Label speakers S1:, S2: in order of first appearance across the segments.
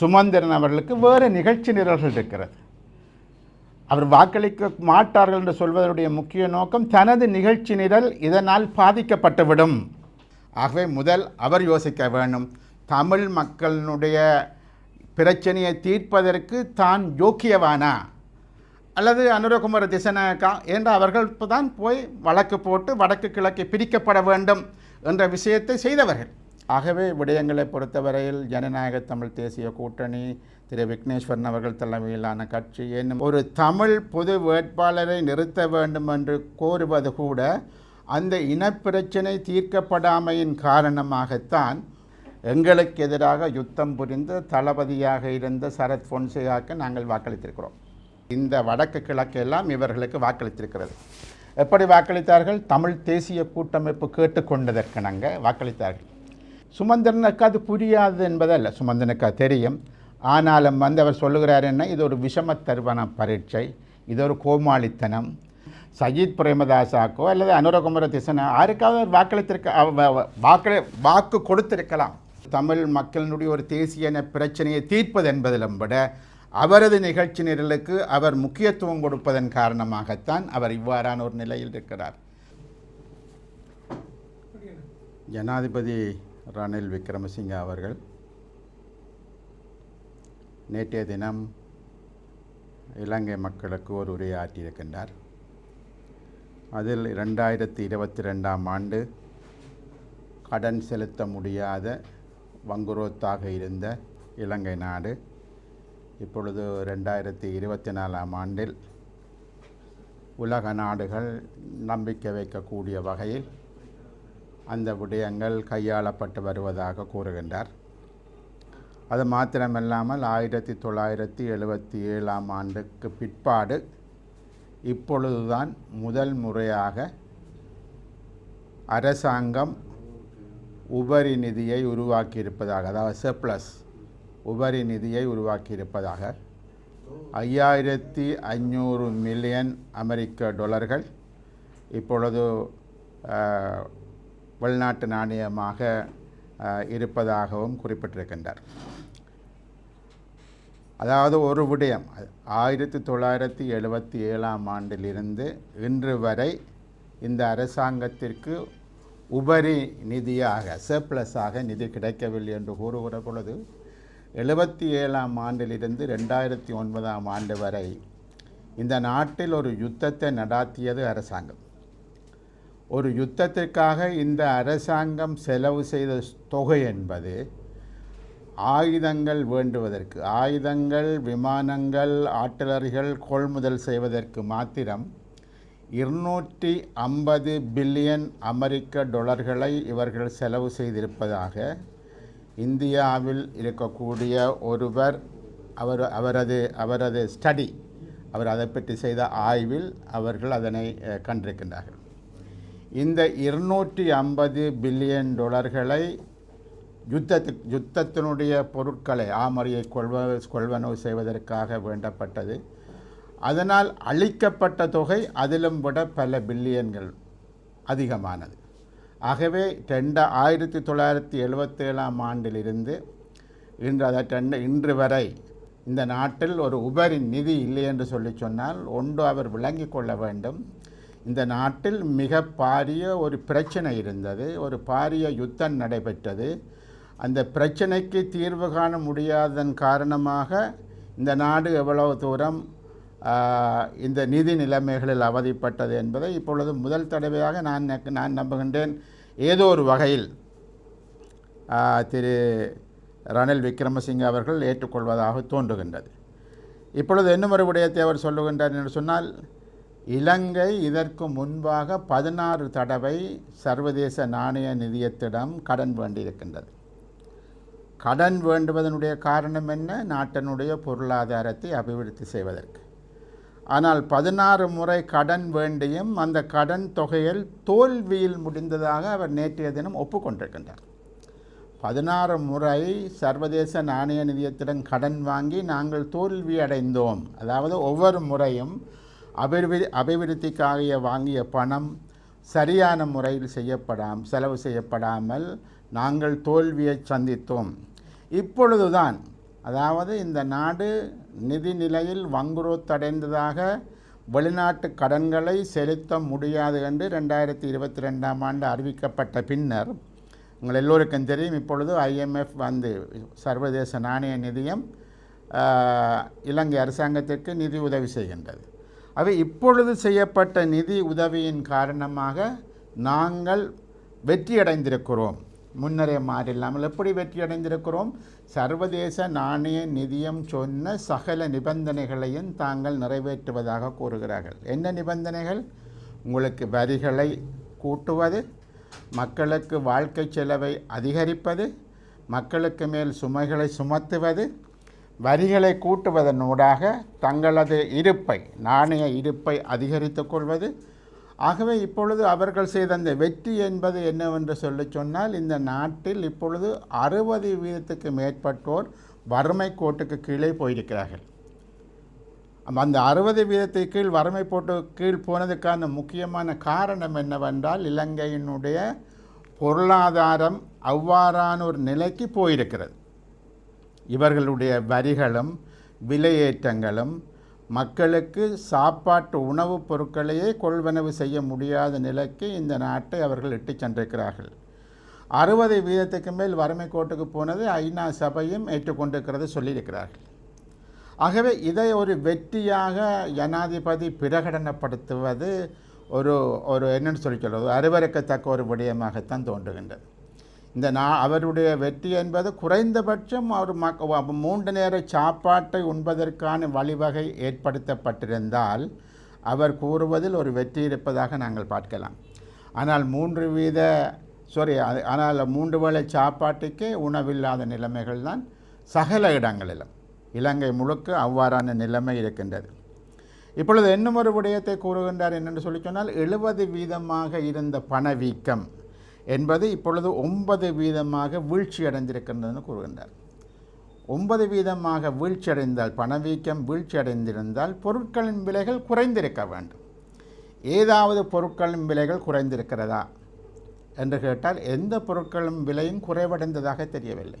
S1: சுமந்திரன் அவர்களுக்கு வேறு நிகழ்ச்சி நிரல்கள் இருக்கிறது. அவர் வாக்களிக்க மாட்டார்கள் என்று சொல்வதனுடைய முக்கிய நோக்கம் தனது நிகழ்ச்சி நிரல் இதனால் பாதிக்கப்பட்டுவிடும். ஆகவே முதல் அவர் யோசிக்க வேண்டும். தமிழ் மக்களினுடைய பிரச்சனையை தீர்ப்பதற்கு தான் யோக்கியவானா? அல்லது அனுரகுமார திசனகா என்ற அவர்கள் தான் போய் வழக்கு போட்டு வடக்கு கிழக்கு பிரிக்கப்பட வேண்டும் என்ற விஷயத்தை செய்தவர்கள். ஆகவே விடயங்களை பொறுத்தவரையில் ஜனநாயக தமிழ் தேசிய கூட்டணி திரு விக்னேஸ்வரன் அவர்கள் தலைமையிலான கட்சி என்னும் ஒரு தமிழ் பொது வேட்பாளரை நிறுத்த வேண்டும் என்று கோருவது கூட அந்த இனப்பிரச்சனை தீர்க்கப்படாமையின் காரணமாகத்தான் எங்களுக்கு எதிராக யுத்தம் புரிந்து தளபதியாக இருந்த சரத் பொன்சேகாக்கு நாங்கள் வாக்களித்திருக்கிறோம். இந்த வடக்கு கிழக்கு எல்லாம் இவர்களுக்கு வாக்களித்திருக்கிறது. எப்படி வாக்களித்தார்கள்? தமிழ் தேசிய கூட்டமைப்பு கேட்டுக்கொண்டதற்கிணங்க வாக்களித்தார்கள். சுமந்திரனுக்கு அது புரியாது என்பதல்ல. சுமந்திரனுக்கு அது தெரியும். ஆனாலும் வந்து அவர் சொல்லுகிறார் என்ன? இது ஒரு விஷம தருவன பரீட்சை. இது ஒரு கோமாளித்தனம். சஜித் பிரேமதாசாக்கோ அல்லது அனுரகுமர திசனா யாருக்காவது அவர் வாக்களித்திருக்க வாக்களி வாக்கு கொடுத்திருக்கலாம். தமிழ் மக்களினுடைய ஒரு தேசிய பிரச்சனையை தீர்ப்பது என்பதிலும் விட அவரது நிகழ்ச்சி நிரலுக்கு அவர் முக்கியத்துவம் கொடுப்பதன் காரணமாகத்தான் அவர் இவ்வாறான ஒரு நிலையில் இருக்கிறார். ஜனாதிபதி ரணில் விக்ரமசிங்க அவர்கள். நேற்றைய தினம் இலங்கை மக்களுக்கு ஒரு உரையாற்றியிருக்கின்றார் அதில் இரண்டாயிரத்தி இருபத்தி ரெண்டாம் ஆண்டு கடன் செலுத்த முடியாத வங்குரோத்தாக இருந்த இலங்கை நாடு இப்பொழுது ரெண்டாயிரத்தி இருபத்தி நாலாம் ஆண்டில் உலக நாடுகள் நம்பிக்கை வைக்கக்கூடிய வகையில் அந்த விடயங்கள் கையாளப்பட்டு வருவதாக கூறுகின்றார். அது மாத்திரமல்லாமல் ஆயிரத்தி தொள்ளாயிரத்தி எழுபத்தி ஏழாம் ஆண்டுக்கு பிற்பாடு இப்பொழுதுதான் முதல் முறையாக அரசாங்கம் உபரி நிதியை உருவாக்கியிருப்பதாக அதாவது சர்ப்ளஸ் உபரி நிதியை உருவாக்கியிருப்பதாக. ஐயாயிரத்தி ஐநூறு மில்லியன் அமெரிக்க டாலர்கள் இப்பொழுது வெளிநாட்டு நாணயமாக இருப்பதாகவும் குறிப்பிட்டிருக்கின்றார். அதாவது ஒரு விடயம் ஆயிரத்தி தொள்ளாயிரத்தி எழுபத்தி ஏழாம் ஆண்டிலிருந்து இன்று வரை இந்த அரசாங்கத்திற்கு உபரி நிதியாக சர்ப்ளஸாக நிதி கிடைக்கவில்லை என்று கூறுகிற பொழுது எழுபத்தி ஏழாம் ஆண்டிலிருந்து ரெண்டாயிரத்தி ஒன்பதாம் ஆண்டு வரை இந்த நாட்டில் ஒரு யுத்தத்தை நடாத்தியது அரசாங்கம். ஒரு யுத்தத்திற்காக இந்த அரசாங்கம் செலவு செய்த தொகை என்பது ஆயுதங்கள் வேண்டுவதற்கு ஆயுதங்கள் விமானங்கள் ஆட்டலரிகள் கொள்முதல் செய்வதற்கு மாத்திரம் இருநூற்றி ஐம்பது பில்லியன் அமெரிக்க டாலர்களை இவர்கள் செலவு செய்திருப்பதாக இந்தியாவில் இருக்கக்கூடிய ஒருவர் அவர் அவரது அவரது ஸ்டடி அவர் அதை பற்றி செய்த ஆய்வில் அவர்கள் அதனை கண்டிருக்கின்றார்கள். இந்த இருநூற்றி ஐம்பது பில்லியன் டாலர்களை யுத்தத்து யுத்தத்தினுடைய பொருட்களை ஆமரியை கொள்வ கொள்வனவு செய்வதற்காக வேண்டப்பட்டது. அதனால் அளிக்கப்பட்ட தொகை அதிலும் விட பல பில்லியன்கள் அதிகமானது. ஆகவே ரெண்ட ஆயிரத்தி தொள்ளாயிரத்தி எழுபத்தேழாம் ஆண்டிலிருந்து இன்று அதை ரெண்டு இன்று வரை இந்த நாட்டில் ஒரு உபரி நிதி இல்லை என்று சொல்லி சொன்னால் ஒன்று அவர் விளங்கி கொள்ள வேண்டும். இந்த நாட்டில் மிக பாரிய ஒரு பிரச்சனை இருந்தது ஒரு பாரிய யுத்தம் நடைபெற்றது. அந்த பிரச்சனைக்கு தீர்வு காண முடியாததன் காரணமாக இந்த நாடு எவ்வளவு தூரம் இந்த நிதி நிலைமைகளில் அவதிப்பட்டது என்பதை இப்பொழுது முதல் தடவையாக நான் நான் நம்புகின்றேன். ஏதோ ஒரு வகையில் திரு ரணில் விக்ரமசிங்க அவர்கள் ஏற்றுக்கொள்வதாக தோன்றுகின்றது. இப்பொழுது இன்னும் ஒரு விடயத்தை அவர் சொல்லுகின்றார் என்று சொன்னால் இலங்கை இதற்கு முன்பாக பதினாறு தடவை சர்வதேச நாணய நிதியத்திடம் கடன் வேண்டியிருக்கின்றது. கடன் வேண்டுவதனுடைய காரணம் என்ன? நாட்டினுடைய பொருளாதாரத்தை அபிவிருத்தி செய்வதற்கு. ஆனால் பதினாறு முறை கடன் வேண்டியும் அந்த கடன் தொகையில் தோல்வியில் முடிந்ததாக அவர் நேற்றைய தினம் ஒப்புக்கொண்டிருக்கின்றார். பதினாறு முறை சர்வதேச நாணய நிதியத்திடம் கடன் வாங்கி நாங்கள் தோல்வி அடைந்தோம் அதாவது ஒவ்வொரு முறையும் அபிவிருத்தி அபிவிருத்திக்காக வாங்கிய பணம் சரியான முறையில் செய்யப்படாம் செலவு செய்யப்படாமல் நாங்கள் தோல்வியை சந்தித்தோம். இப்பொழுதுதான் அதாவது இந்த நாடு நிதி நிலையில் வங்குரோத்தடைந்ததாக வெளிநாட்டு கடன்களை செலுத்த முடியாது என்று ரெண்டாயிரத்தி இருபத்தி ரெண்டாம் ஆண்டு அறிவிக்கப்பட்ட பின்னர் உங்கள் எல்லோருக்கும் தெரியும் இப்பொழுது ஐஎம்எஃப் வந்து சர்வதேச நாணய நிதியம் இலங்கை அரசாங்கத்திற்கு நிதி உதவி செய்கின்றது. அவை இப்பொழுது செய்யப்பட்ட நிதி உதவியின் காரணமாக நாங்கள் வெற்றியடைந்திருக்கிறோம். முன்னரே மாறில்லாமல் எப்படி வெற்றியடைந்திருக்கிறோம்? சர்வதேச நாணய நிதியம் சொன்ன சகல நிபந்தனைகளையும் தாங்கள் நிறைவேற்றுவதாக கூறுகிறார்கள். என்ன நிபந்தனைகள்? உங்களுக்கு வரிகளை கூட்டுவது மக்களுக்கு வாழ்க்கை செலவை அதிகரிப்பது மக்களுக்கு மேல் சுமைகளை சுமத்துவது வரிகளை கூட்டுவதனூடாக தங்களது இருப்பை நாணய இருப்பை அதிகரித்துக் கொள்வது. ஆகவே இப்பொழுது அவர்கள் செய்த அந்த வெற்றி என்பது என்னவென்று சொல்லி சொன்னால் இந்த நாட்டில் இப்பொழுது அறுபது வீதத்துக்கு மேற்பட்டோர் வறுமை கோட்டுக்கு கீழே போயிருக்கிறார்கள். அந்த அறுபது வீதத்தை கீழ் வறுமை போட்டு கீழ் போனதுக்கான முக்கியமான காரணம் என்னவென்றால் இலங்கையினுடைய பொருளாதாரம் அவ்வாறான ஒரு நிலைக்கு போயிருக்கிறது. இவர்களுடைய வரிகளும் விலையேற்றங்களும் மக்களுக்கு சாப்பாட்டு உணவுப் பொருட்களையே கொள்வனவு செய்ய முடியாத நிலைக்கு இந்த நாட்டை அவர்கள் இட்டுச் சென்றிருக்கிறார்கள். அறுபது வீதத்துக்கு மேல் வறுமை கோட்டுக்கு போனது ஐநா சபையும் ஏற்றுக்கொண்டிருக்கிறது சொல்லியிருக்கிறார்கள். ஆகவே இதை ஒரு வெற்றியாக ஜனாதிபதி பிரகடனப்படுத்துவது ஒரு ஒரு என்னென்னு சொல்லி சொல்வது அருவருக்கத்தக்க ஒரு விடயமாகத்தான் தோன்றுகின்றது. இந்த நா அவருடைய வெற்றி என்பது குறைந்தபட்சம் அவர் மக் மூன்று நேர சாப்பாட்டை உண்பதற்கான வழிவகை ஏற்படுத்தப்பட்டிருந்தால் அவர் கூறுவதில் ஒரு வெற்றி இருப்பதாக நாங்கள் பார்க்கலாம். ஆனால் மூன்று வீத சாரி ஆனால் மூன்று வேளை சாப்பாட்டுக்கே உணவில்லாத நிலைமைகள் தான் சகல இடங்களிலும். இலங்கை முழுக்க அவ்வாறான நிலைமை இருக்கின்றது. இப்பொழுது இன்னும் ஒரு விடயத்தை கூறுகின்றார் என்னென்று சொல்லி சொன்னால் எழுபது வீதமாக இருந்த பணவீக்கம். என்பது இப்பொழுது ஒன்பது வீதமாக வீழ்ச்சி அடைந்திருக்கின்றதுன்னு கூறுகின்றார். ஒன்பது வீதமாக வீழ்ச்சி அடைந்தால் பணவீக்கம் வீழ்ச்சி அடைந்திருந்தால் பொருட்களின் விலைகள் குறைந்திருக்க வேண்டும். ஏதாவது பொருட்களின் விலைகள் குறைந்திருக்கிறதா என்று கேட்டால் எந்த பொருட்களும் விலையும் குறைவடைந்ததாக தெரியவில்லை.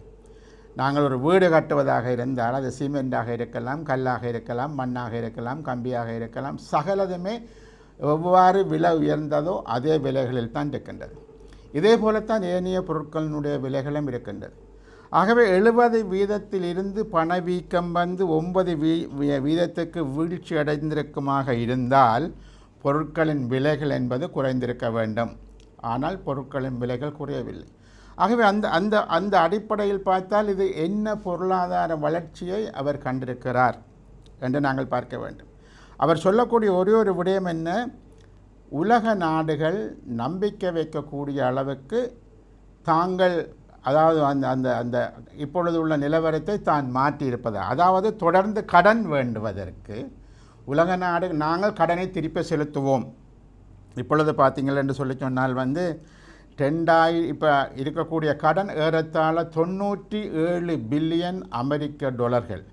S1: நாங்கள் ஒரு வீடு கட்டுவதாக இருந்தால் அது சிமெண்டாக இருக்கலாம் கல்லாக இருக்கலாம் மண்ணாக இருக்கலாம் கம்பியாக இருக்கலாம் சகலதுமே எவ்வாறு விலை உயர்ந்ததோ அதே விலைகளில் தான் இருக்கின்றது. இதே போலத்தான் ஏனைய பொருட்களினுடைய விலைகளும் இருக்கின்றது. ஆகவே எழுபது வீதத்தில் இருந்து பணவீக்கம் வந்து ஒன்பது வீ வீ- வீதத்துக்கு வீழ்ச்சி அடைந்திருக்குமாக இருந்தால் பொருட்களின் விலைகள் என்பது குறைந்திருக்க வேண்டும். ஆனால் பொருட்களின் விலைகள் குறையவில்லை. ஆகவே அந்த அந்த அந்த அடிப்படையில் பார்த்தால் இது என்ன பொருளாதார வளர்ச்சியை அவர் கண்டிருக்கிறார் என்று நாங்கள் பார்க்க வேண்டும். அவர் சொல்லக்கூடிய ஒரே ஒரு விடயம் என்ன? உலக நாடுகள் நம்பிக்கை வைக்கக்கூடிய அளவுக்கு தாங்கள் அதாவது அந்த அந்த அந்த இப்பொழுது உள்ள நிலவரத்தை தான் மாற்றியிருப்பது. அதாவது தொடர்ந்து கடன் வேண்டுவதற்கு உலக நாடு நாங்கள் கடனை திருப்பி செலுத்துவோம். இப்பொழுது பார்த்தீங்கள் என்று சொல்லி சொன்னால் வந்து ரெண்டாயி இப்போ இருக்கக்கூடிய கடன் ஏறத்தாழ தொண்ணூற்றி ஏழு பில்லியன் அமெரிக்க டொலர்கள்.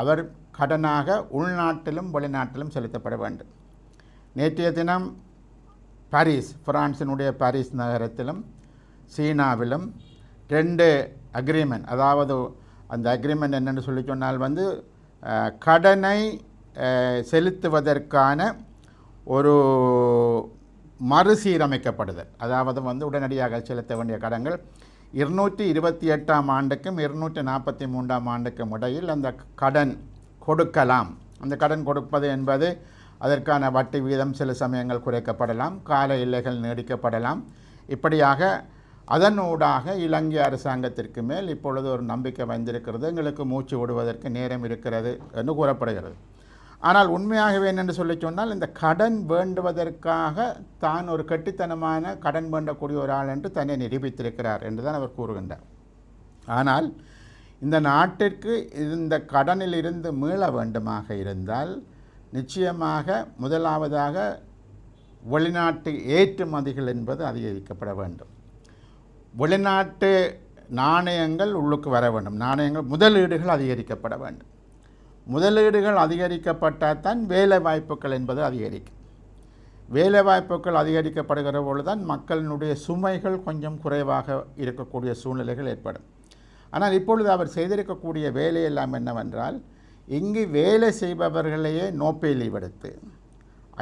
S1: அவர் கடனாக உள்நாட்டிலும் வெளிநாட்டிலும் செலுத்தப்பட வேண்டும். நேற்றைய தினம் பாரிஸ் பிரான்சினுடைய பாரிஸ் நகரத்திலும் சீனாவிலும் ரெண்டு அக்ரிமெண்ட் அதாவது அந்த அக்ரிமெண்ட் என்னென்னு சொல்லி சொன்னால் வந்து கடனை செலுத்துவதற்கான ஒரு மறுசீரமைக்கப்படுதல். அதாவது வந்து உடனடியாக செலுத்த வேண்டிய கடன்கள் இருநூற்றி இருபத்தி எட்டாம் ஆண்டுக்கும் இருநூற்றி நாற்பத்தி மூன்றாம் ஆண்டுக்கும் இடையில் அந்த கடன் கொடுக்கலாம். அந்த கடன் கொடுப்பது என்பது அதற்கான வட்டி வீதம் சில சமயங்கள் குறைக்கப்படலாம் கால எல்லைகள் நீடிக்கப்படலாம். இப்படியாக அதனூடாக இலங்கை அரசாங்கத்திற்கு மேல் இப்பொழுது ஒரு நம்பிக்கை வந்திருக்கிறது. எங்களுக்கு மூச்சு விடுவதற்கு நேரம் இருக்கிறது என்று கூறப்படுகிறது. ஆனால் உண்மையாகவே என்னென்று சொல்லி சொன்னால் இந்த கடன் வேண்டுவதற்காக தான் ஒரு கெட்டித்தனமான கடன் வேண்டக்கூடிய ஒரு ஆள் என்று தன்னை நிரூபித்திருக்கிறார் என்று தான் அவர் கூறுகின்றார். ஆனால் இந்த நாட்டிற்கு இந்த கடனில் இருந்து மீள வேண்டுமாக இருந்தால் நிச்சயமாக முதலாவதாக வெளிநாட்டு ஏற்றுமதிகள் என்பது அதிகரிக்கப்பட வேண்டும். வெளிநாட்டு நாணயங்கள் உள்ளுக்கு வர வேண்டும். நாணயங்கள் முதலீடுகள் அதிகரிக்கப்பட வேண்டும். முதலீடுகள் அதிகரிக்கப்பட்டால் தான் வேலை வாய்ப்புகள் என்பது அதிகரிக்கும். வேலை வாய்ப்புகள் அதிகரிக்கப்படுகிற பொழுதுதான் மக்களினுடைய சுமைகள் கொஞ்சம் குறைவாக இருக்கக்கூடிய சூழ்நிலைகள் ஏற்படும். ஆனால் இப்பொழுது அவர் செய்திருக்கக்கூடிய வேலையெல்லாம் என்னவென்றால் இங்கு வேலை செய்பவர்களையே நோப்பே லீவ் எடுத்து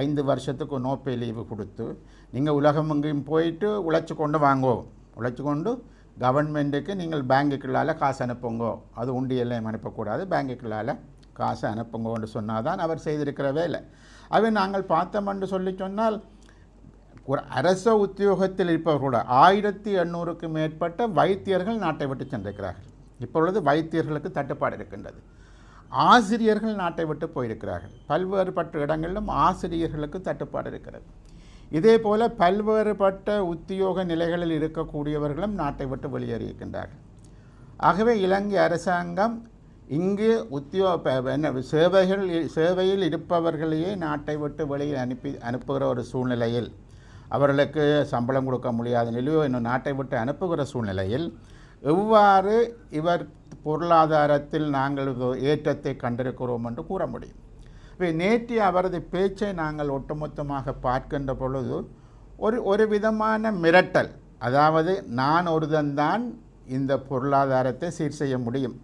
S1: ஐந்து வருஷத்துக்கு நோப்பே லீவு கொடுத்து நீங்கள் உலகம் எங்கேயும் போயிட்டு உழைச்சி கொண்டு வாங்கோ. உழைச்சி கொண்டு கவர்மெண்ட்டுக்கு நீங்கள் பேங்குக்குள்ளால் காசு அனுப்புங்கோ. அது உண்டியெல்லாம் அனுப்பக்கூடாது. பேங்குக்குள்ளால் காசு அனுப்புங்கோன்னு சொன்னால் தான் அவர் செய்திருக்கிற வேலை. அவை நாங்கள் பார்த்தோம்னு சொல்லி சொன்னால் ஒரு அரச உத்தியோகத்தில் இருப்பவர்களோட ஆயிரத்தி எண்ணூறுக்கு மேற்பட்ட வைத்தியர்கள் நாட்டை விட்டு சென்றிருக்கிறார்கள். இப்பொழுது வைத்தியர்களுக்கு தட்டுப்பாடு இருக்கின்றது. ஆசிரியர்கள் நாட்டை விட்டு போயிருக்கிறார்கள். பல்வேறுபட்ட இடங்களிலும் ஆசிரியர்களுக்கு தட்டுப்பாடு இருக்கிறது. இதே போல பல்வேறுபட்ட உத்தியோக நிலைகளில் இருக்கக்கூடியவர்களும் நாட்டை விட்டு வெளியேறியிருக்கின்றார்கள். ஆகவே இலங்கை அரசாங்கம் இங்கு உத்தியோ என்ன சேவைகள் சேவையில் இருப்பவர்களையே நாட்டை விட்டு வெளியே அனுப்பி அனுப்புகிற ஒரு சூழ்நிலையில் அவர்களுக்கு சம்பளம் கொடுக்க முடியாத நிலையோ இன்னும் நாட்டை விட்டு அனுப்புகிற சூழ்நிலையில் எவ்வாறு இவர் பொருளாதாரத்தில் நாங்கள் ஏற்றத்தை கண்டிருக்கிறோம் என்று கூற முடியும். இப்போ நேற்று அவரது பேச்சை நாங்கள் ஒட்டுமொத்தமாக பார்க்கின்ற பொழுது ஒரு ஒரு விதமான மிரட்டல். அதாவது நான் ஒருதன்தான் இந்த பொருளாதாரத்தை சீர் செய்ய முடியும்.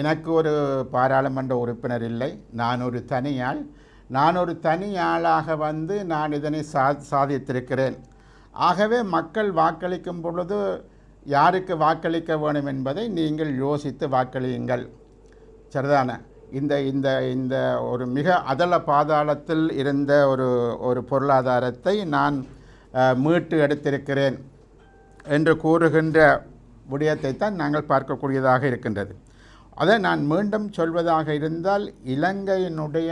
S1: எனக்கு ஒரு பாராளுமன்ற உறுப்பினர் இல்லை நான் ஒரு தனியாள். நான் ஒரு தனியாளாக வந்து நான் இதனை சா சாதித்திருக்கிறேன். ஆகவே மக்கள் வாக்களிக்கும் பொழுது யாருக்கு வாக்களிக்க வேண்டும் என்பதை நீங்கள் யோசித்து வாக்களியுங்கள். சரிதான? இந்த இந்த இந்த ஒரு மிக அதள பாதாளத்தில் இருந்த ஒரு ஒரு பொருளாதாரத்தை நான் மீட்டு எடுத்திருக்கிறேன் என்று கூறுகின்ற விடயத்தை தான் நாங்கள் பார்க்கக்கூடியதாக இருக்கின்றது. அதை நான் மீண்டும் சொல்வதாக இருந்தால் இலங்கையினுடைய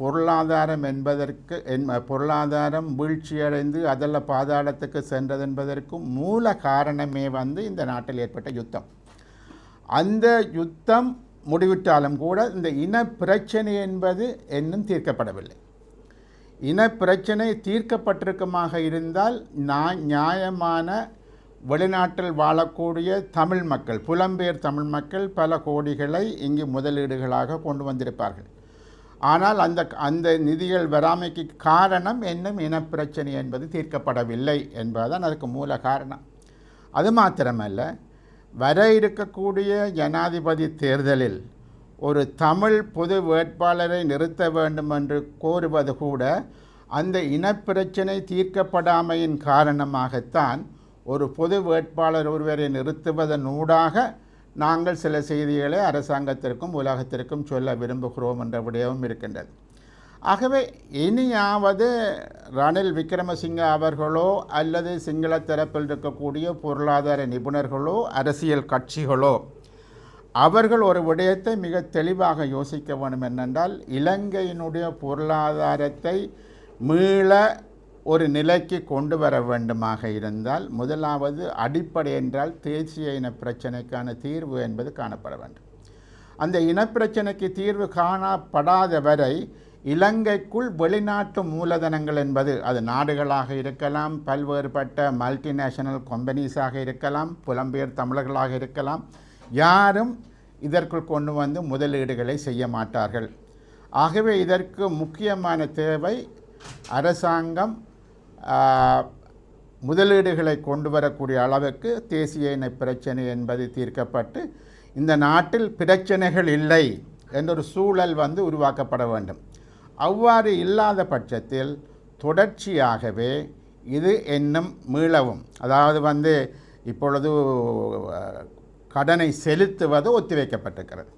S1: பொருளாதாரம் என்பதற்கு என் பொருளாதாரம் வீழ்ச்சியடைந்து அதில் பாதாளத்துக்கு சென்றது என்பதற்கும் மூல காரணமே வந்து இந்த நாட்டில் ஏற்பட்ட யுத்தம். அந்த யுத்தம் முடிவிட்டாலும் கூட இந்த இன பிரச்சனை என்பது இன்னும் தீர்க்கப்படவில்லை. இன பிரச்சனை தீர்க்கப்பட்டிருக்குமாக இருந்தால் நான் நியாயமான வெளிநாட்டில் வாழக்கூடிய தமிழ் மக்கள் புலம்பெயர் தமிழ் மக்கள் பல கோடிகளை இங்கு முதலீடுகளாக கொண்டு வந்திருப்பார்கள். ஆனால் அந்த அந்த நிதிகள் வராமைக்கு காரணம் இன்னும் இனப்பிரச்சனை என்பது தீர்க்கப்படவில்லை என்பதுதான் அதுக்கு மூல காரணம். அது மாத்திரமல்ல வர இருக்கக்கூடிய ஜனாதிபதி தேர்தலில் ஒரு தமிழ் பொது வேட்பாளரை நிறுத்த வேண்டும் என்று கோருவது கூட அந்த இனப்பிரச்சனை தீர்க்கப்படாமையின் காரணமாகத்தான் ஒரு பொது வேட்பாளர் ஒருவரை நிறுத்துவதனூடாக நாங்கள் சில செய்திகளை அரசாங்கத்திற்கும் உலகத்திற்கும் சொல்ல விரும்புகிறோம் என்ற விடயமும் இருக்கின்றது. ஆகவே இனியாவது ரணில் விக்ரமசிங்க அவர்களோ அல்லது சிங்கள தரப்பில் இருக்கக்கூடிய பொருளாதார நிபுணர்களோ அரசியல் கட்சிகளோ அவர்கள் ஒரு விடயத்தை மிக தெளிவாக யோசிக்க வேண்டும் என்னென்றால் இலங்கையினுடைய பொருளாதாரத்தை மீள ஒரு நிலைக்கு கொண்டு வர வேண்டுமாக இருந்தால் முதலாவது அடிப்படை என்றால் தேசிய இன பிரச்சனைக்கான தீர்வு என்பது காணப்பட வேண்டும். அந்த இனப்பிரச்சனைக்கு தீர்வு காணப்படாத வரை இலங்கைக்குள் வெளிநாட்டு மூலதனங்கள் என்பது அது நாடுகளாக இருக்கலாம் பல்வேறுபட்ட மல்டிநேஷனல் கம்பெனிஸாக இருக்கலாம் புலம்பெயர் தமிழர்களாக இருக்கலாம் யாரும் இதற்குள் கொண்டு வந்து முதலீடுகளை செய்ய மாட்டார்கள். ஆகவே இதற்கு முக்கியமான தேவை அரசாங்கம் முதலீடுகளை கொண்டு வரக்கூடிய அளவுக்கு தேசிய இன பிரச்சனை என்பது தீர்க்கப்பட்டு இந்த நாட்டில் பிரச்சனைகள் இல்லை என்றொரு சூழல் வந்து உருவாக்கப்பட வேண்டும். அவ்வாறு இல்லாத பட்சத்தில் தொடர்ச்சியாகவே இது இன்னும் மீளவும். அதாவது வந்து இப்பொழுது கடனை செலுத்துவது ஒத்திவைக்கப்பட்டிருக்கிறது.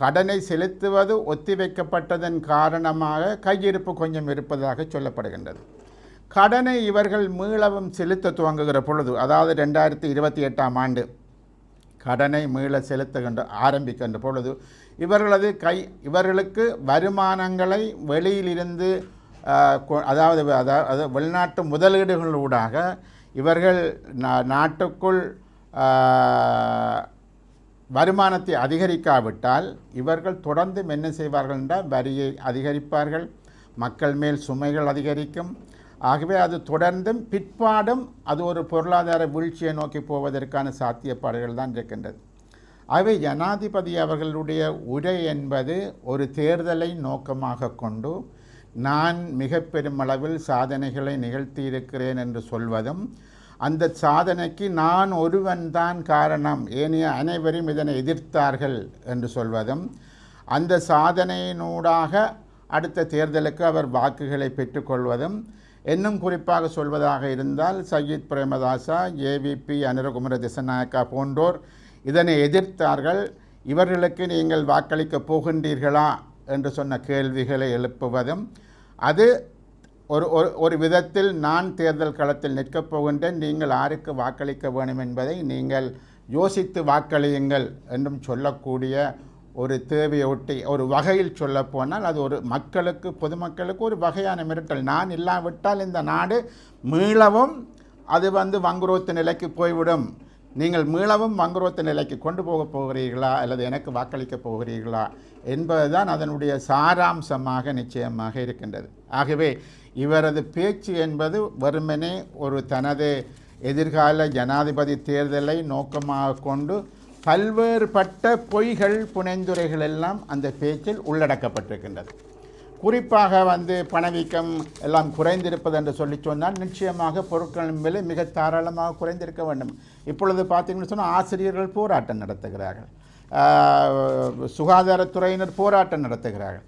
S1: கடனை செலுத்துவது ஒத்திவைக்கப்பட்டதன் காரணமாக கையிருப்பு கொஞ்சம் இருப்பதாக சொல்லப்படுகின்றது. கடனை இவர்கள் மீளவும் செலுத்த துவங்குகிற பொழுது அதாவது ரெண்டாயிரத்தி இருபத்தி எட்டாம் ஆண்டு கடனை மீள செலுத்துகின்ற ஆரம்பிக்கின்ற பொழுது இவர்களது கை இவர்களுக்கு வருமானங்களை வெளியிலிருந்து கொ- அதாவது அதாவது வெளிநாட்டு முதலீடுகளூடாக இவர்கள் நா- நாட்டுக்குள் வருமானத்தை அதிகரிக்காவிட்டால் இவர்கள் தொடர்ந்து என்ன செய்வார்கள் என்றால் வரியை அதிகரிப்பார்கள் மக்கள் மேல் சுமைகள் அதிகரிக்கும் ஆகவே அது தொடர்ந்தும் பிற்பாடும் அது ஒரு பொருளாதார வீழ்ச்சியை நோக்கி போவதற்கான சாத்தியப்பாடுகள் தான் இருக்கின்றது. ஆகவே ஜனாதிபதி அவர்களுடைய உரை என்பது ஒரு தேர்தலை நோக்கமாக கொண்டு நான் மிக பெருமளவில் சாதனைகளை நிகழ்த்தியிருக்கிறேன் என்று சொல்வதும் அந்த சாதனைக்கு நான் ஒருவன் தான் காரணம் ஏனைய அனைவரும் இதனை எதிர்த்தார்கள் என்று சொல்வதும் அந்த சாதனையினூடாக அடுத்த தேர்தலுக்கு அவர் வாக்குகளை பெற்றுக்கொள்வதும் இன்னும் குறிப்பாக சொல்வதாக இருந்தால் சையீத் பிரேமதாசா ஏவிபி அனுரகுமர திசநாயக்கா போன்றோர் இதனை எதிர்த்தார்கள். இவர்களுக்கு நீங்கள் வாக்களிக்கப் போகின்றீர்களா என்று சொன்ன கேள்விகளை எழுப்புவதும் அது ஒரு ஒரு ஒரு விதத்தில் நான் தேர்தல் களத்தில் நிற்கப் போகின்றேன் நீங்கள் யாருக்கு வாக்களிக்க வேண்டும் என்பதை நீங்கள் யோசித்து வாக்களியுங்கள் என்றும் சொல்லக்கூடிய ஒரு தேவையை ஒட்டி ஒரு வகையில் சொல்லப்போனால் அது ஒரு மக்களுக்கு பொதுமக்களுக்கு ஒரு வகையான மிரட்டல். நான் இல்லாவிட்டால் இந்த நாடு மீளவும் அது வந்து வங்குரோத்து நிலைக்கு போய்விடும். நீங்கள் மீளவும் வங்குரோத்து நிலைக்கு கொண்டு போக போகிறீர்களா? அல்லது எனக்கு வாக்களிக்க போகிறீர்களா? என்பதுதான் அதனுடைய சாராம்சமாக நிச்சயமாக இருக்கின்றது. ஆகவே இவரது பேச்சு என்பது வெறுமனே ஒரு தனது எதிர்கால ஜனாதிபதி தேர்தலை நோக்கமாக கொண்டு பல்வேறுபட்ட பொய்கள் புனைந்துரைகள் எல்லாம் அந்த பேச்சில் உள்ளடக்கப்பட்டிருக்கின்றது. குறிப்பாக வந்து பணவீக்கம் எல்லாம் குறைந்திருப்பது என்று சொல்லி சொன்னால் நிச்சயமாக பொருட்களின் விலை மிக தாராளமாக குறைந்திருக்க வேண்டும். இப்பொழுது பார்த்தீங்கன்னு சொன்னால் ஆசிரியர்கள் போராட்டம் நடத்துகிறார்கள். சுகாதாரத்துறையினர் போராட்டம் நடத்துகிறார்கள்.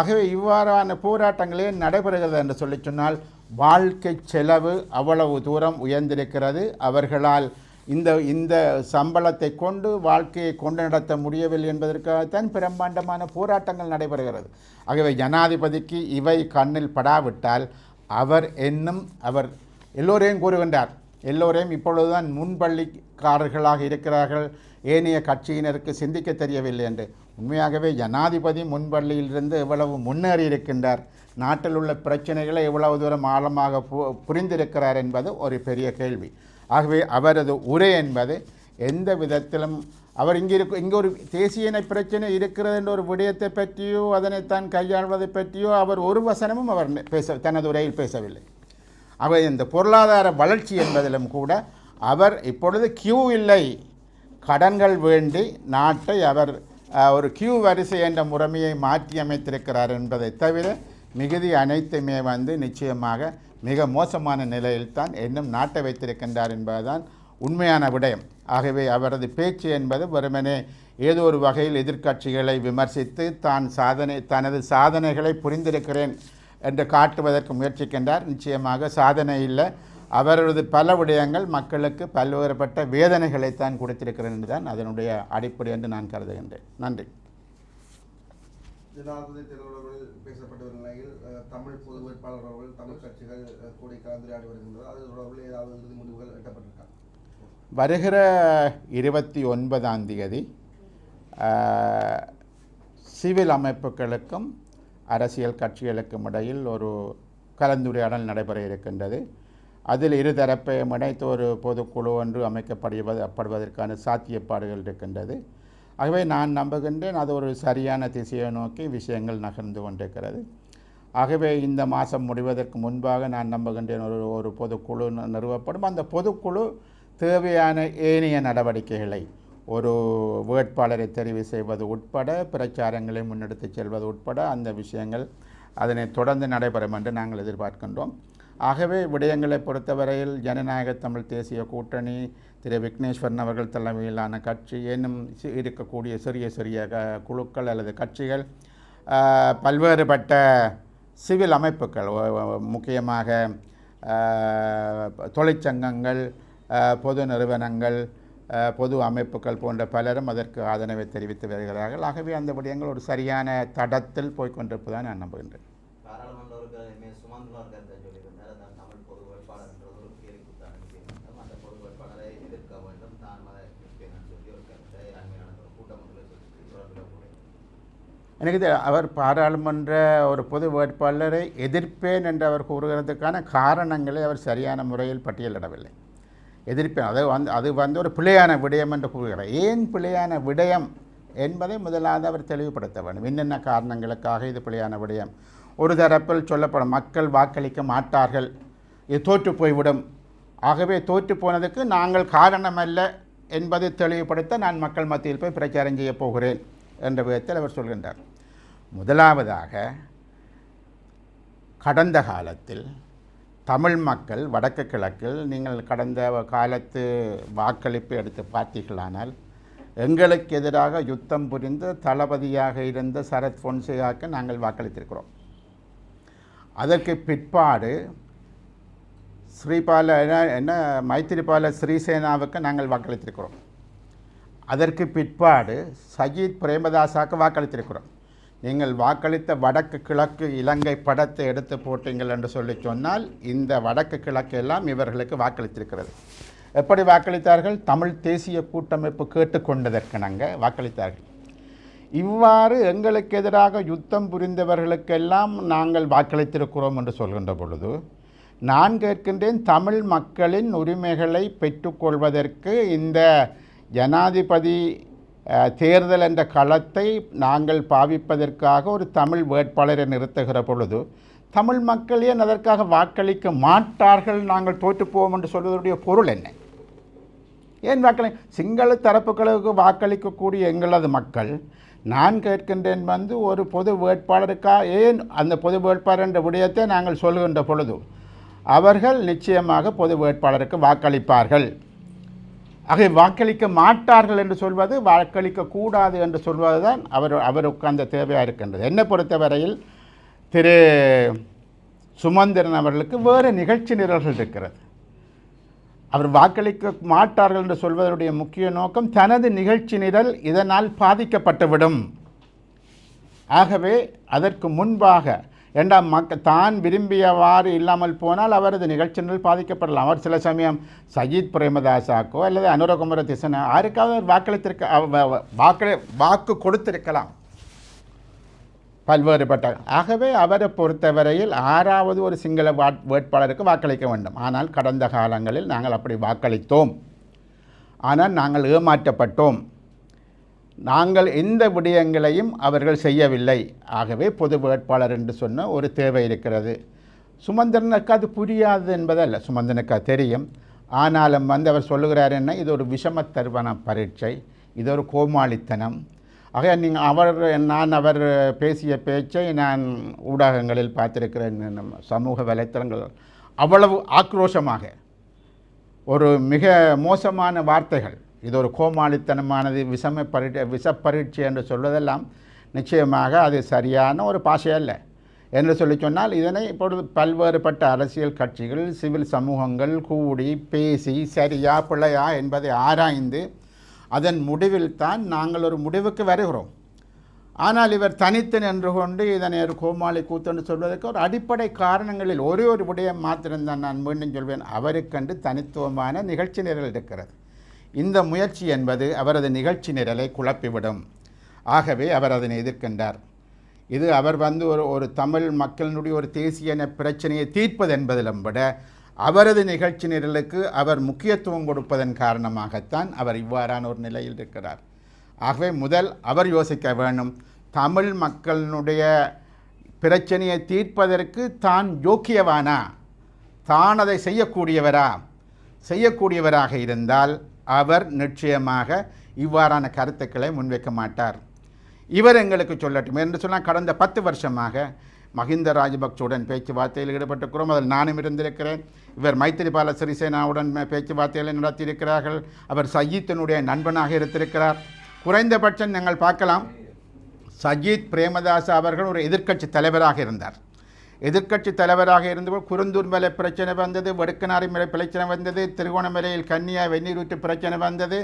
S1: ஆகவே இவ்வாறான போராட்டங்களே நடைபெறுகிறது என்று சொல்லி சொன்னால் வாழ்க்கை செலவு அவ்வளவு தூரம் உயர்ந்திருக்கிறது. அவர்களால் இந்த இந்த சம்பளத்தை கொண்டு வாழ்க்கையை கொண்டு நடத்த முடியவில்லை என்பதற்காகத்தான் பிரம்மாண்டமான போராட்டங்கள் நடைபெறுகிறது. ஆகவே ஜனாதிபதிக்கு இவை கண்ணில் படாவிட்டால் அவர் என்னும் அவர் எல்லோரையும் கூறுகின்றார். எல்லோரையும் இப்பொழுதுதான் முன்பள்ளிக்காரர்களாக இருக்கிறார்கள். ஏனைய கட்சியினருக்கு சிந்திக்க தெரியவில்லை என்று. உண்மையாகவே ஜனாதிபதி முன்பள்ளியிலிருந்து எவ்வளவு முன்னேறி இருக்கின்றார். நாட்டில் உள்ள பிரச்சனைகளை எவ்வளவு தூரம் ஆழமாக பு- புரிந்திருக்கிறார் என்பது ஒரு பெரிய கேள்வி. ஆகவே அவரது உரை என்பது எந்த விதத்திலும் அவர் இங்கே இருக்கும் இங்கே ஒரு தேசிய இன பிரச்சனை இருக்கிறது என்ற ஒரு விடயத்தை பற்றியோ அதனைத்தான் கையாள்வதை பற்றியோ அவர் ஒரு வசனமும் அவர் பேச தனது உரையில் பேசவில்லை. அவர் இந்த பொருளாதார வளர்ச்சி என்பதிலும் கூட அவர் இப்பொழுது கியூ இல்லை. கடன்கள் வேண்டி நாட்டை அவர் ஒரு கியூ வரிசை என்ற முறைமையை மாற்றி அமைத்திருக்கிறார் என்பதை தவிர மிகுதி அனைத்துமே வந்து நிச்சயமாக மிக மோசமான நிலையில்தான் இன்னும் நாட்டை வைத்திருக்கின்றார் என்பதுதான் உண்மையான விடயம். ஆகவே அவரது பேச்சு என்பது வெறுமனே ஏதோ ஒரு வகையில் எதிர்க்கட்சிகளை விமர்சித்து தான் சாதனை தனது சாதனைகளை புரிந்திருக்கிறேன் என்று காட்டுவதற்கு முயற்சிக்கின்றார். நிச்சயமாக சாதனை இல்லை. அவரது பல விடயங்கள் மக்களுக்கு பல்வேறுபட்ட வேதனைகளைத்தான் கொடுத்திருக்கிறேன் என்றுதான் அதனுடைய அடிப்படை என்று நான் கருதுகின்றேன். நன்றி.
S2: ஜனாதிபதி தேர்தல்களில் பேசப்பட்ட ஒரு நிலையில் தமிழ் பொது வேட்பாளர் அவர்கள் தமிழ் கட்சிகள் கூடி கலந்துரையாடி வருகின்றது அது தொடர்பில் ஏதாவது இறுதி முடிவுகள் எட்டப்பட்டிருக்கா?
S1: வருகிற இருபத்தி ஒன்பதாம் தேதி சிவில் அமைப்புகளுக்கும் அரசியல் கட்சிகளுக்கும் இடையில் ஒரு கலந்துரையாடல் நடைபெற இருக்கின்றது. அதில் இருதரப்பையும் இணைத்து ஒரு பொதுக்குழு ஒன்று அமைக்கப்படுவது படுவதற்கான சாத்தியப்பாடுகள் இருக்கின்றது. ஆகவே நான் நம்புகின்றேன் அது ஒரு சரியான திசையை நோக்கி விஷயங்கள் நகர்ந்து கொண்டிருக்கிறது. ஆகவே இந்த மாதம் முடிவதற்கு முன்பாக நான் நம்புகின்றேன் ஒரு ஒரு பொதுக்குழு நிறுவப்படும். அந்த பொதுக்குழு தேவையான ஏனைய நடவடிக்கைகளை ஒரு வேட்பாளரை தெரிவு செய்வது உட்பட பிரச்சாரங்களை முன்னெடுத்துச் செல்வது உட்பட அந்த விஷயங்கள் அதனை தொடர்ந்து நடைபெறும் என்று நாங்கள் எதிர்பார்க்கின்றோம். ஆகவே விடயங்களை பொறுத்தவரையில் ஜனநாயக தமிழ் தேசிய கூட்டணி திரு விக்னேஸ்வரன் அவர்கள் தலைமையிலான கட்சி என்னும் இருக்கக்கூடிய சிறிய சிறிய க- குழுக்கள் அல்லது கட்சிகள் பல்வேறுபட்ட சிவில் அமைப்புகள் முக்கியமாக தொழிற்சங்கங்கள் பொது நிறுவனங்கள் பொது அமைப்புகள் போன்ற பலரும் அதற்கு ஆதரவை தெரிவித்து வருகிறார்கள். ஆகவே அந்த விடயங்கள் ஒரு சரியான தடத்தில் போய்க்கொண்டிருப்பதாக நான் நம்புகின்றேன்
S3: பாராளுமன்ற உறுப்பினர் எம் ஏ சுமந்திரன் கருத்தை சொல்லியிருந்தார் தான் தமிழ் பொது வேட்பாளர் என்றது ஒரு கேலி குத்தான விஷயம் அந்த பொது வேட்பாளரை எதிர்க்க வேண்டும் தான் அதை நிற்பேன் சொல்லி ஒரு கருத்தை அண்மையான ஒரு கூட்டம் ஒன்றில் சொல்லி தொடர்பில் கூட
S1: எனக்கு இது அவர் பாராளுமன்ற ஒரு பொது வேட்பாளரை எதிர்ப்பேன் என்று அவர் கூறுகிறதுக்கான காரணங்களை அவர் சரியான முறையில் பட்டியலிடவில்லை. எதிர்ப்பேன். அது வந்து அது வந்து ஒரு பிழையான விடயம் என்று கூறுகிறார். ஏன் பிழையான விடயம் என்பதை முதலாவது அவர் தெளிவுபடுத்த வேண்டும். என்னென்ன காரணங்களுக்காக இது பிழையான விடயம்? ஒரு தரப்பில் சொல்லப்படும் மக்கள் வாக்களிக்க மாட்டார்கள். இது தோற்று போய்விடும். ஆகவே தோற்று போனதுக்கு நாங்கள் காரணமல்ல என்பதை தெளிவுபடுத்த நான் மக்கள் மத்தியில் போய் பிரச்சாரம் செய்யப் போகிறேன் என்ற விதத்தில் அவர் சொல்கின்றார். முதலாவதாக கடந்த காலத்தில் தமிழ் மக்கள் வடக்கு கிழக்கில் நீங்கள் கடந்த காலத்து வாக்களிப்பு எடுத்து பார்த்தீர்களானால் எங்களுக்கு எதிராக யுத்தம் புரிந்து தளபதியாக இருந்த சரத் பொன்சேகாக்கு நாங்கள் வாக்களித்திருக்கிறோம். அதற்கு பிற்பாடு ஸ்ரீபால என்ன மைத்திரிபால ஸ்ரீசேனாவுக்கு நாங்கள் வாக்களித்திருக்கிறோம். அதற்கு பிற்பாடு சஜித் பிரேமதாசாவுக்கு வாக்களித்திருக்கிறோம். நீங்கள் வாக்களித்த வடக்கு கிழக்கு இலங்கை படத்தை எடுத்து போட்டீங்கள் என்று சொல்லி சொன்னால் இந்த வடக்கு கிழக்கு எல்லாம் இவர்களுக்கு வாக்களித்திருக்கிறது. எப்படி வாக்களித்தார்கள்? தமிழ் தேசிய கூட்டமைப்பு கேட்டுக்கொண்டதற்கிணங்க வாக்களித்தார்கள். இவ்வாறு எங்களுக்கு எதிராக யுத்தம் புரிந்தவர்களுக்கெல்லாம் நாங்கள் வாக்களித்திருக்கிறோம் என்று சொல்கின்ற பொழுது நான் கேட்கின்றேன் தமிழ் மக்களின் உரிமைகளை பெற்றுக்கொள்வதற்கு இந்த ஜனாதிபதி தேர்தல் என்ற களத்தை நாங்கள் பாவிப்பதற்காக ஒரு தமிழ் வேட்பாளரை நிறுத்துகிற பொழுது தமிழ் மக்கள் ஏன் அதற்காக வாக்களிக்க மாட்டார்கள் நாங்கள் தோற்றுப்போவோம் என்று சொல்வதனுடைய பொருள் என்ன? ஏன் வாக்களி சிங்கள தரப்புகளுக்கு வாக்களிக்கக்கூடிய எங்களது மக்கள் நான் கேட்கின்றேன் வந்து ஒரு பொது வேட்பாளருக்கா ஏன் அந்த பொது வேட்பாளர் என்ற விடயத்தை நாங்கள் சொல்லுகின்ற பொழுது அவர்கள் நிச்சயமாக பொது வேட்பாளருக்கு வாக்களிப்பார்கள். ஆகவே வாக்களிக்க மாட்டார்கள் என்று சொல்வது வாக்களிக்க கூடாது என்று சொல்வது தான் அவர் அவருக்கு அந்த தேவையாக இருக்கின்றது. என்னை பொறுத்தவரையில் திரு சுமந்திரன் அவர்களுக்கு வேறு நிகழ்ச்சி நிரல்கள் இருக்கிறது. அவர் வாக்களிக்க மாட்டார்கள் என்று சொல்வதனுடைய முக்கிய நோக்கம் தனது நிகழ்ச்சி நிரல் இதனால் பாதிக்கப்பட்டுவிடும். ஆகவே அதற்கு முன்பாக ஏண்டாம் மக்க தான் விரும்பியவாறு இல்லாமல் போனால் அவரது நிகழ்ச்சிகள் பாதிக்கப்படலாம். அவர் சில சமயம் சஜித் பிரேமதாசாக்கோ அல்லது அனுரகுமர திசனா யாருக்காவது அவர் வாக்களித்திருக்க வாக்களி வாக்கு கொடுத்திருக்கலாம். பல்வேறுபட்ட ஆகவே அவரை பொறுத்தவரையில் ஆறாவது ஒரு சிங்கள வாட் வேட்பாளருக்கு வாக்களிக்க வேண்டும். ஆனால் கடந்த காலங்களில் நாங்கள் அப்படி வாக்களித்தோம். ஆனால் நாங்கள் ஏமாற்றப்பட்டோம். நாங்கள் எந்த விடயங்களையும் அவர்கள் செய்யவில்லை. ஆகவே பொது வேட்பாளர் என்று சொன்ன ஒரு தேவை இருக்கிறது. சுமந்திரனுக்கு அது புரியாது என்பதல்ல. சுமந்திரனுக்கு அது தெரியும். ஆனாலும் வந்து அவர் சொல்லுகிறார் என்ன? இது ஒரு விஷமத்தருவன பரீட்சை. இது ஒரு கோமாளித்தனம். ஆக நீங்கள் அவர் நான் அவர் பேசிய பேச்சை நான் ஊடகங்களில் பார்த்துருக்கிறேன். நம்ம சமூக வலைத்தளங்கள் அவ்வளவு ஆக்ரோஷமாக. ஒரு மிக மோசமான வார்த்தைகள். இது ஒரு கோமாளித்தனமானது விஷம பரீட்சை விஷப்பரீட்சை என்று சொல்வதெல்லாம் நிச்சயமாக அது சரியான ஒரு பாஷை அல்ல. என்று சொல்லி சொன்னால் இதனை இப்பொழுது பல்வேறுபட்ட அரசியல் கட்சிகள் சிவில் சமூகங்கள் கூடி பேசி சரியா பிழையா என்பதை ஆராய்ந்து அதன் முடிவில் தான் நாங்கள் ஒரு முடிவுக்கு வருகிறோம். ஆனால் இவர் தனித்து நின்று கொண்டு இதனை ஒரு கோமாளி கூத்துன்னு சொல்வதற்கு ஒரு அடிப்படை காரணங்களில் ஒரே ஒரு விடயம் மாத்திரம்தான் நான் மீண்டும் சொல்வேன். அவருக்கென்று தனித்துவமான நிகழ்ச்சி நிரல் இருக்கிறது. இந்த முயற்சி என்பது அவரது நிகழ்ச்சி நிரலை குழப்பிவிடும். ஆகவே அவர் அதனை எதிர்க்கின்றார். இது அவர் வந்து ஒரு ஒரு தமிழ் மக்களினுடைய ஒரு தேசிய பிரச்சனையை தீர்ப்பது என்பதிலும் விட அவரது நிகழ்ச்சி நிரலுக்கு அவர் முக்கியத்துவம் கொடுப்பதன் காரணமாகத்தான் அவர் இவ்வாறான ஒரு நிலையில் இருக்கிறார். ஆகவே முதல் அவர் யோசிக்க வேண்டும். தமிழ் மக்களினுடைய பிரச்சனையை தீர்ப்பதற்கு தான் யோக்கியவானா? தான் அதை செய்யக்கூடியவரா? செய்யக்கூடியவராக இருந்தால் அவர் நிச்சயமாக இவ்வாறான கருத்துக்களை முன்வைக்க மாட்டார். இவர் எங்களுக்கு சொல்லட்டும். என்று சொன்னால் கடந்த பத்து வருஷமாக மஹிந்த ராஜபக்சவுடன் பேச்சுவார்த்தையில் ஈடுபட்டிருக்கிறோம். அதில் நானும் இருந்திருக்கிறேன். இவர் மைத்திரிபால சிறிசேனாவுடன் பேச்சுவார்த்தைகளை நடத்தியிருக்கிறார்கள். அவர் சஜித்தினுடைய நண்பனாக இருந்திருக்கிறார். குறைந்தபட்சம் நாங்கள் பார்க்கலாம் சஜித் பிரேமதாஸ் அவர்கள் ஒரு எதிர்க்கட்சி தலைவராக இருந்தார். எதிர்க்கட்சி தலைவராக இருந்தபோது குருந்தூர் மலை பிரச்சனை வந்தது வடுக்கனாரி மலை பிரச்சனை வந்தது திருகோணமலையில் கன்னியா வெந்நீர் ஊற்று பிரச்சனை வந்தது.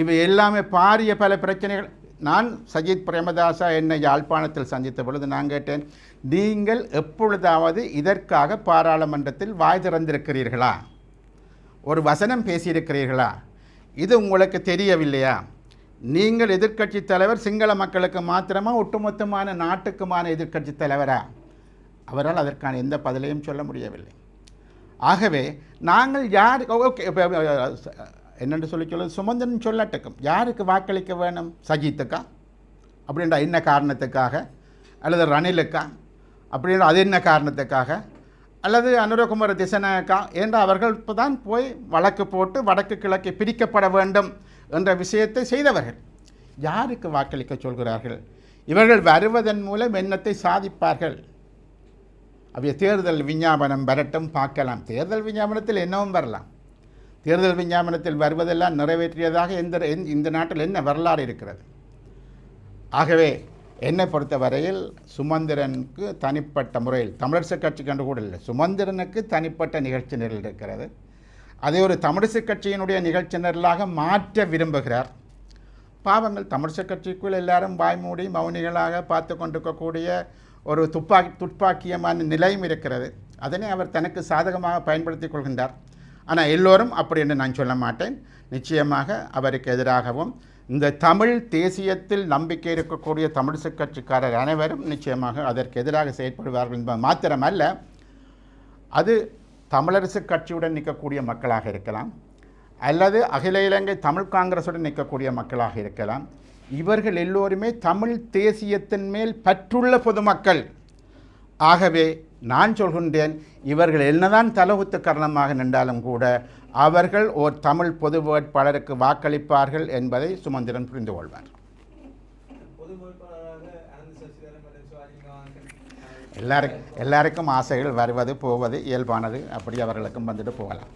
S1: இவை எல்லாமே பாரிய பல பிரச்சனைகள். நான் சஜித் பிரேமதாசா என்னை யாழ்ப்பாணத்தில் சந்தித்த பொழுது நான் கேட்டேன் நீங்கள் எப்பொழுதாவது இதற்காக பாராளுமன்றத்தில் வாய் திறந்திருக்கிறீர்களா? ஒரு வசனம் பேசியிருக்கிறீர்களா? இது உங்களுக்கு தெரியவில்லையா? நீங்கள் எதிர்க்கட்சி தலைவர் சிங்கள மக்களுக்கு மாத்திரமா ஒட்டுமொத்தமான நாட்டுக்குமான எதிர்க்கட்சி தலைவரா? அவரால் அதற்கான எந்த பதிலையும் சொல்ல முடியவில்லை. ஆகவே நாங்கள் யார் ஓகே இப்போ என்னென்று சொல்லி சொல்ல சுமந்திரன் சொல்லட்டுக்கும். யாருக்கு வாக்களிக்க வேணும்? சஜித்துக்கா? அப்படின்ற என்ன காரணத்துக்காக? அல்லது ரணிலுக்கா? அப்படின்ற அது என்ன காரணத்துக்காக? அல்லது அனுரகுமார திசனக்கா என்ற அவர்கள் இப்போ தான் போய் வழக்கு போட்டு வடக்கு கிழக்கு பிரிக்கப்பட வேண்டும் என்ற விஷயத்தை செய்தவர்கள். யாருக்கு வாக்களிக்க சொல்கிறார்கள்? இவர்கள் வருவதன் மூலம் என்னத்தை சாதிப்பார்கள். அப்படியே தேர்தல் விஞ்ஞாபனம் வரட்டும் பார்க்கலாம். தேர்தல் விஞ்ஞாபனத்தில் என்னவும் வரலாம். தேர்தல் விஞ்ஞாபனத்தில் வருவதெல்லாம் நிறைவேற்றியதாக எந்த இந்த நாட்டில் என்ன வரலாறு இருக்கிறது? ஆகவே என்னை பொறுத்தவரையில் சுமந்திரனுக்கு தனிப்பட்ட முறையில் தமிழரசு கட்சி கண்டு கூட இல்லை. சுமந்திரனுக்கு தனிப்பட்ட நிகழ்ச்சி நிரல் இருக்கிறது. அதை ஒரு தமிழிசை கட்சியினுடைய நிகழ்ச்சி நிரலாக மாற்ற விரும்புகிறார். பாவங்கள் தமிழிசை கட்சிக்குள் எல்லாரும் வாய்மூடி மௌனிகளாக பார்த்து கொண்டிருக்கக்கூடிய ஒரு துப்பாக்கி துப்பாக்கியமான நிலையும் இருக்கிறது. அதனை அவர் தனக்கு சாதகமாக பயன்படுத்திக் கொள்கின்றார். ஆனால் எல்லோரும் அப்படி என்று நான் சொல்ல மாட்டேன். நிச்சயமாக அவருக்கு எதிராகவும் இந்த தமிழ் தேசியத்தில் நம்பிக்கை இருக்கக்கூடிய தமிழிசை கட்சிக்காரர் அனைவரும் நிச்சயமாக அதற்கு எதிராக செயற்படுவார்கள் என்பது மாத்திரமல்ல. அது தமிழரசு கட்சியுடன் நிற்கக்கூடிய மக்களாக இருக்கலாம். அல்லது அகில இலங்கை தமிழ் காங்கிரஸுடன் நிற்கக்கூடிய மக்களாக இருக்கலாம். இவர்கள் எல்லோருமே தமிழ் தேசியத்தின் மேல் பற்றுள்ள பொதுமக்கள். ஆகவே நான் சொல்கின்றேன் இவர்கள் என்னதான் தலகுத்து காரணமாக நின்றாலும் கூட அவர்கள் ஓர் தமிழ் பொது வேட்பாளருக்கு வாக்களிப்பார்கள் என்பதை சுமந்திரன் புரிந்து கொள்வார். எல்லாருக்கும் எல்லாருக்கும் ஆசைகள் வருவது போவது இயல்பானது. அப்படி அவர்களுக்கும் வந்துட்டு போகலாம்.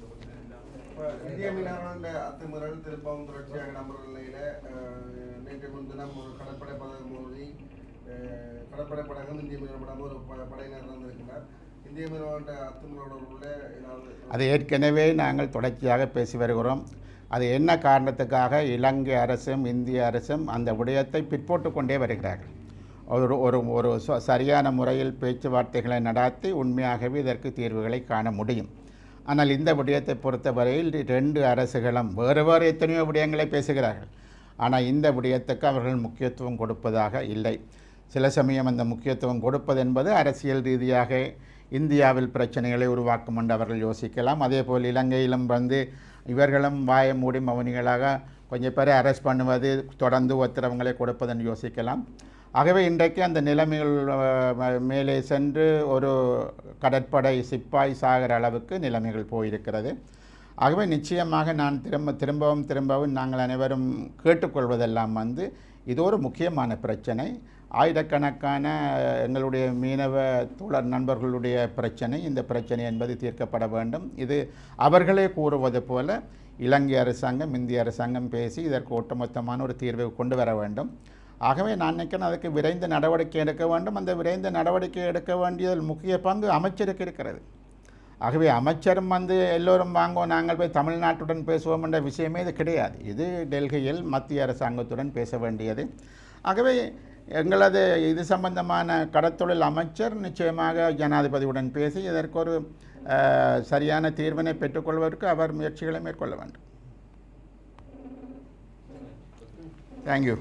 S2: இந்திய மீனவர்கள அத்துமீறல் திருப்பவும் தொடர்ச்சியாக நம்புற நிலையில நேற்று முன்தினம் ஒரு கடற்படை படகு மோதி கடற்படை படகம் இந்திய மீனவ ஒரு படையினர் வந்திருக்கிறார். இந்திய ஏதாவது
S1: அது ஏற்கனவே நாங்கள் தொடர்ச்சியாக பேசி வருகிறோம். அது என்ன காரணத்துக்காக இலங்கை அரசும் இந்திய அரசும் அந்த விடயத்தை பிற்போட்டு கொண்டே வருகிறார்கள். ஒரு ஒரு ஒரு ச- சரியான முறையில் பேச்சுவார்த்தைகளை நடாத்தி உண்மையாகவே இதற்கு தீர்வுகளை காண முடியும். ஆனால் இந்த விடயத்தை பொறுத்தவரையில் ரெண்டு அரசுகளும் வேறு வேறு எத்தனையோ விடயங்களை பேசுகிறார்கள். ஆனால் இந்த விடயத்துக்கு அவர்கள் முக்கியத்துவம் கொடுப்பதாக இல்லை. சில சமயம் அந்த முக்கியத்துவம் கொடுப்பது என்பது அரசியல் ரீதியாக இந்தியாவில் பிரச்சனைகளை உருவாக்கும் என்று அவர்கள் யோசிக்கலாம். அதேபோல் இலங்கையிலும் வந்து இவர்களும் வாய மூடி மௌனிகளாக கொஞ்சம் பேரை அரெஸ்ட் பண்ணுவது தொடர்ந்து உத்தரவுகளை கொடுப்பதென்று யோசிக்கலாம். ஆகவே இன்றைக்கு அந்த நிலைமைகள் மேலே சென்று ஒரு கடற்படை சிப்பாய் சாகிற அளவுக்கு நிலைமைகள் போயிருக்கிறது. ஆகவே நிச்சயமாக நான் திரும்ப திரும்பவும் திரும்பவும் நாங்கள் அனைவரும் கேட்டுக்கொள்வதெல்லாம் வந்து இது ஒரு முக்கியமான பிரச்சனை. ஆயிரக்கணக்கான எங்களுடைய மீனவ தோழர் நண்பர்களுடைய பிரச்சனை. இந்த பிரச்சனை என்பது தீர்க்கப்பட வேண்டும். இது அவர்களே கூறுவது போல இலங்கை அரசாங்கம் இந்திய அரசாங்கம் பேசி இதற்கு ஒட்டுமொத்தமான ஒரு தீர்வை கொண்டு வர வேண்டும். ஆகவே நான் நினைக்கிறேன் அதுக்கு விரைந்து நடவடிக்கை எடுக்க வேண்டும். அந்த விரைந்து நடவடிக்கை எடுக்க வேண்டியதில் முக்கிய பங்கு அமைச்சருக்கு இருக்கிறது. ஆகவே அமைச்சரும் வந்து எல்லோரும் வாங்குவோம் நாங்கள் போய் தமிழ்நாட்டுடன் பேசுவோம் என்ற விஷயமே இது கிடையாது. இது டெல்லியில் மத்திய அரசாங்கத்துடன் பேச வேண்டியது. ஆகவே எங்களது இது சம்பந்தமான கடத்தொழில் அமைச்சர் நிச்சயமாக ஜனாதிபதியுடன் பேசி இதற்கு ஒரு சரியான தீர்வினை பெற்றுக்கொள்வதற்கு அவர் முயற்சிகளை மேற்கொள்ள வேண்டும். தேங்க்யூ